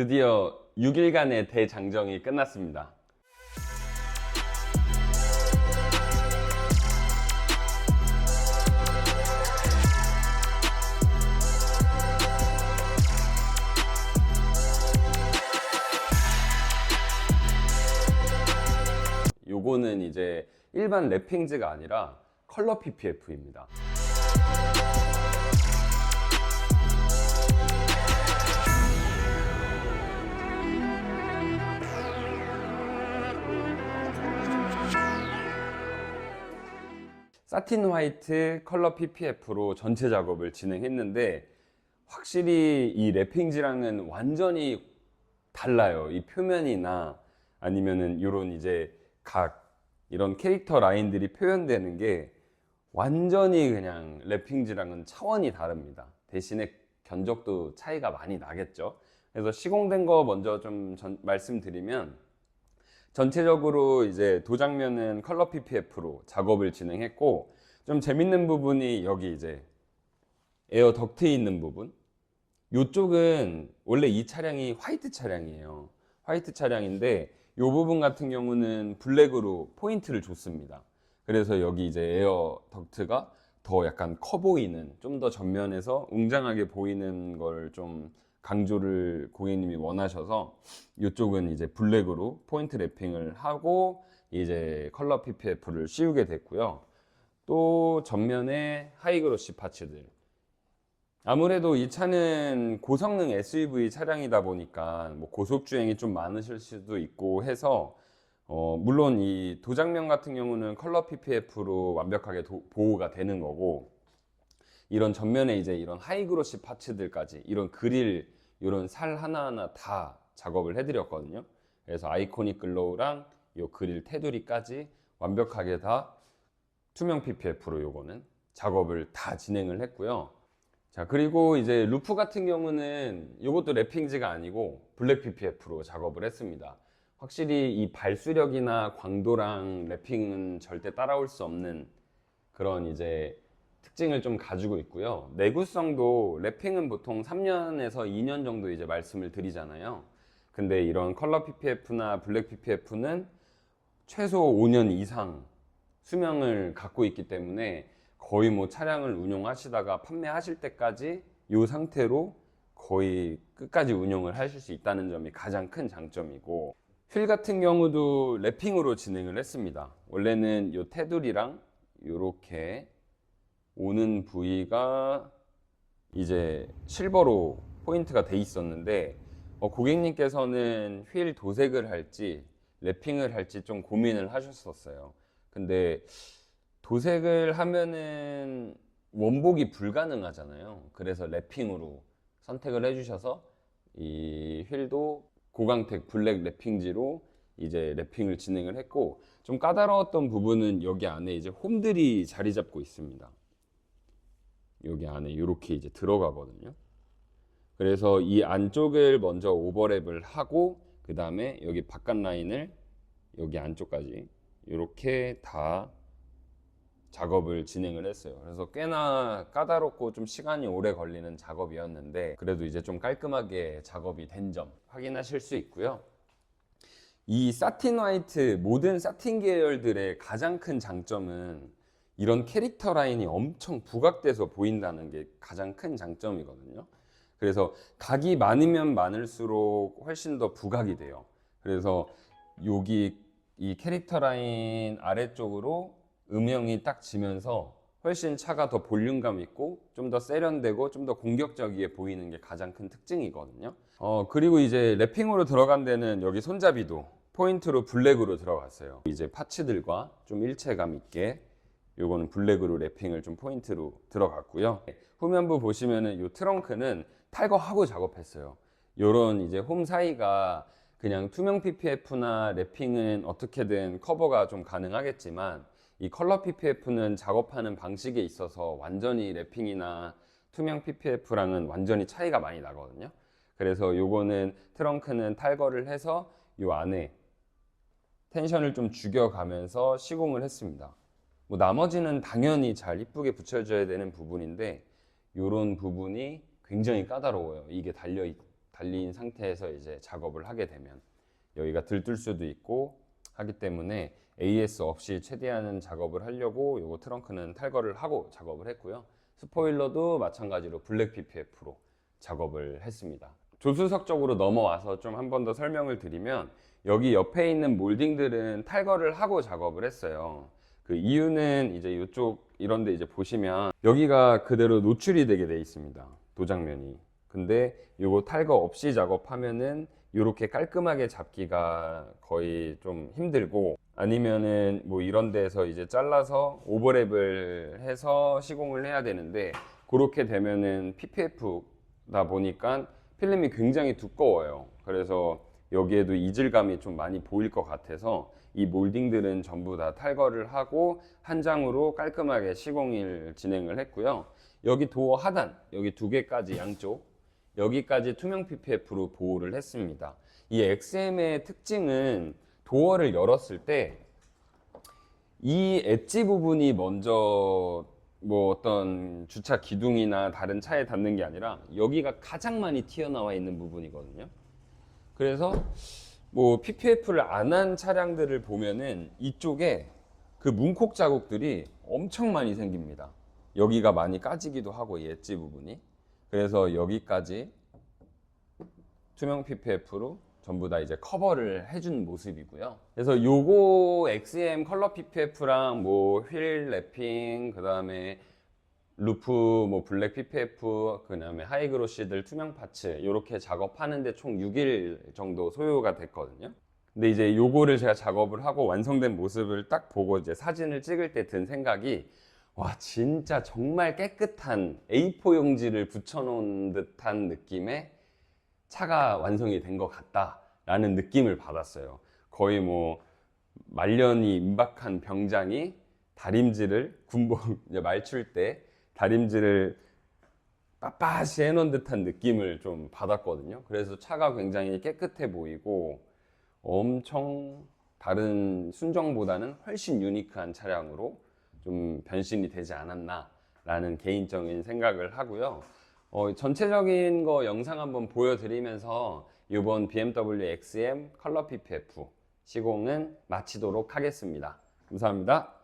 드디어 6일간의 대장정이 끝났습니다. 요거는 이제 일반 랩핑즈가 아니라 컬러 PPF입니다. 사틴 화이트 컬러 PPF로 전체 작업을 진행했는데 확실히 이 랩핑지랑은 완전히 달라요. 이 표면이나 아니면은 이런 이제 각 이런 캐릭터 라인들이 표현되는 게 완전히 그냥 랩핑지랑은 차원이 다릅니다. 대신에 견적도 차이가 많이 나겠죠. 그래서 시공된 거 먼저 좀 전- 말씀드리면 전체적으로 이제 도장면은 컬러 PPF로 작업을 진행했고 좀 재밌는 부분이 여기 이제 에어 덕트 있는 부분. 이쪽은 원래 이 차량이 화이트 차량이에요. 화이트 차량인데 이 부분 같은 경우는 블랙으로 포인트를 줬습니다. 그래서 여기 이제 에어 덕트가 더 약간 커 보이는 좀 더 전면에서 웅장하게 보이는 걸좀 강조를 고객님이 원하셔서 이쪽은 이제 블랙으로 포인트 랩핑을 하고 이제 컬러 PPF를 씌우게 됐고요. 또 전면에 하이그로시 파츠들. 아무래도 이 차는 고성능 SUV 차량이다 보니까 뭐 고속 주행이 좀 많으실 수도 있고 해서 어, 물론 이 도장면 같은 경우는 컬러 PPF로 완벽하게 도- 보호가 되는 거고 이런 전면에 이제 이런 하이그로시 파츠들까지 이런 그릴 이런 살 하나하나 다 작업을 해드렸거든요. 그래서 아이코닉 글로우랑 이 그릴 테두리까지 완벽하게 다 투명 PPF로 요거는 작업을 다 진행을 했고요. 자 그리고 이제 루프 같은 경우는 이것도 랩핑지가 아니고 블랙 PPF로 작업을 했습니다. 확실히 이 발수력이나 광도랑 랩핑은 절대 따라올 수 없는 그런 이제 특징을 좀 가지고 있고요. 내구성도 랩핑은 보통 3년에서 2년 정도 이제 말씀을 드리잖아요. 근데 이런 컬러 PPF나 블랙 PPF는 최소 5년 이상 수명을 갖고 있기 때문에 거의 뭐 차량을 운용하시다가 판매하실 때까지 이 상태로 거의 끝까지 운용을 하실 수 있다는 점이 가장 큰 장점이고 휠 같은 경우도 랩핑으로 진행을 했습니다. 원래는 이 테두리랑 이렇게 오는 부위가 이제 실버로 포인트가 돼 있었는데 어, 고객님께서는 휠 도색을 할지 랩핑을 할지 좀 고민을 하셨었어요. 근데 도색을 하면은 원복이 불가능하잖아요. 그래서 랩핑으로 선택을 해주셔서 이 휠도 고광택 블랙 랩핑지로 이제 랩핑을 진행을 했고 좀 까다로웠던 부분은 여기 안에 이제 홈들이 자리 잡고 있습니다. 여기 안에 이렇게 이제 들어가거든요. 그래서 이 안쪽을 먼저 오버랩을 하고 그 다음에 여기 바깥 라인을 여기 안쪽까지 이렇게 다 작업을 진행을 했어요. 그래서 꽤나 까다롭고 좀 시간이 오래 걸리는 작업이었는데 그래도 이제 좀 깔끔하게 작업이 된 점 확인하실 수 있고요. 이 사틴 화이트 모든 사틴 계열들의 가장 큰 장점은 이런 캐릭터 라인이 엄청 부각돼서 보인다는 게 가장 큰 장점이거든요. 그래서 각이 많으면 많을수록 훨씬 더 부각이 돼요. 그래서 여기 이 캐릭터 라인 아래쪽으로 음영이 딱 지면서 훨씬 차가 더 볼륨감 있고 좀 더 세련되고 좀 더 공격적이게 보이는 게 가장 큰 특징이거든요. 어, 그리고 이제 랩핑으로 들어간 데는 여기 손잡이도 포인트로 블랙으로 들어갔어요. 이제 파츠들과 좀 일체감 있게 요거는 블랙으로 랩핑을 좀 포인트로 들어갔고요. 후면부 보시면은 요 트렁크는 탈거하고 작업했어요. 요런 이제 홈 사이가 그냥 투명 PPF나 랩핑은 어떻게든 커버가 좀 가능하겠지만 이 컬러 PPF는 작업하는 방식에 있어서 완전히 랩핑이나 투명 PPF랑은 완전히 차이가 많이 나거든요. 그래서 요거는 트렁크는 탈거를 해서 요 안에 텐션을 좀 죽여가면서 시공을 했습니다. 뭐 나머지는 당연히 잘 이쁘게 붙여줘야 되는 부분인데 요런 부분이 굉장히 까다로워요. 이게 달려 있- 달린 상태에서 이제 작업을 하게 되면 여기가 들뜰 수도 있고 하기 때문에 AS 없이 최대한 작업을 하려고 요거 트렁크는 탈거를 하고 작업을 했고요. 스포일러도 마찬가지로 블랙 PPF로 작업을 했습니다. 조수석 쪽으로 넘어와서 좀 한 번 더 설명을 드리면 여기 옆에 있는 몰딩들은 탈거를 하고 작업을 했어요. 그 이유는 이제 이쪽 이런 데 이제 보시면 여기가 그대로 노출이 되게 돼 있습니다. 도장면이. 근데 요거 탈거 없이 작업하면은 이렇게 깔끔하게 잡기가 거의 좀 힘들고 아니면은 뭐 이런 데서 이제 잘라서 오버랩을 해서 시공을 해야 되는데 그렇게 되면은 PPF다 보니까 필름이 굉장히 두꺼워요. 그래서 여기에도 이질감이 좀 많이 보일 것 같아서 이 몰딩들은 전부 다 탈거를 하고 한 장으로 깔끔하게 시공을 진행을 했고요. 여기 도어 하단, 여기 두 개까지 양쪽, 여기까지 투명 PPF로 보호를 했습니다. 이 XM의 특징은 도어를 열었을 때 이 엣지 부분이 먼저 뭐 어떤 주차 기둥이나 다른 차에 닿는 게 아니라 여기가 가장 많이 튀어나와 있는 부분이거든요. 그래서 뭐 PPF를 안 한 차량들을 보면은 이쪽에 그 문콕 자국들이 엄청 많이 생깁니다. 여기가 많이 까지기도 하고 이 엣지 부분이. 그래서 여기까지 투명 PPF로 전부 다 이제 커버를 해준 모습이고요. 그래서 요거 XM 컬러 PPF랑 뭐 휠 랩핑, 그 다음에 루프, 뭐 블랙 PPF, 그 다음에 하이그로시들 투명 파츠 이렇게 작업하는데 총 6일 정도 소요가 됐거든요. 근데 이제 요거를 제가 작업을 하고 완성된 모습을 딱 보고 이제 사진을 찍을 때 든 생각이 와 진짜 정말 깨끗한 A4 용지를 붙여놓은 듯한 느낌의 차가 완성이 된 것 같다라는 느낌을 받았어요. 거의 뭐 말년이 임박한 병장이 다림질을 군복 말출 때 다림질을 빳빳이 해놓은 듯한 느낌을 좀 받았거든요. 그래서 차가 굉장히 깨끗해 보이고 엄청 다른 순정보다는 훨씬 유니크한 차량으로 좀 변신이 되지 않았나라는 개인적인 생각을 하고요. 어, 전체적인 거 영상 한번 보여드리면서 이번 BMW XM 컬러 PPF 시공은 마치도록 하겠습니다. 감사합니다.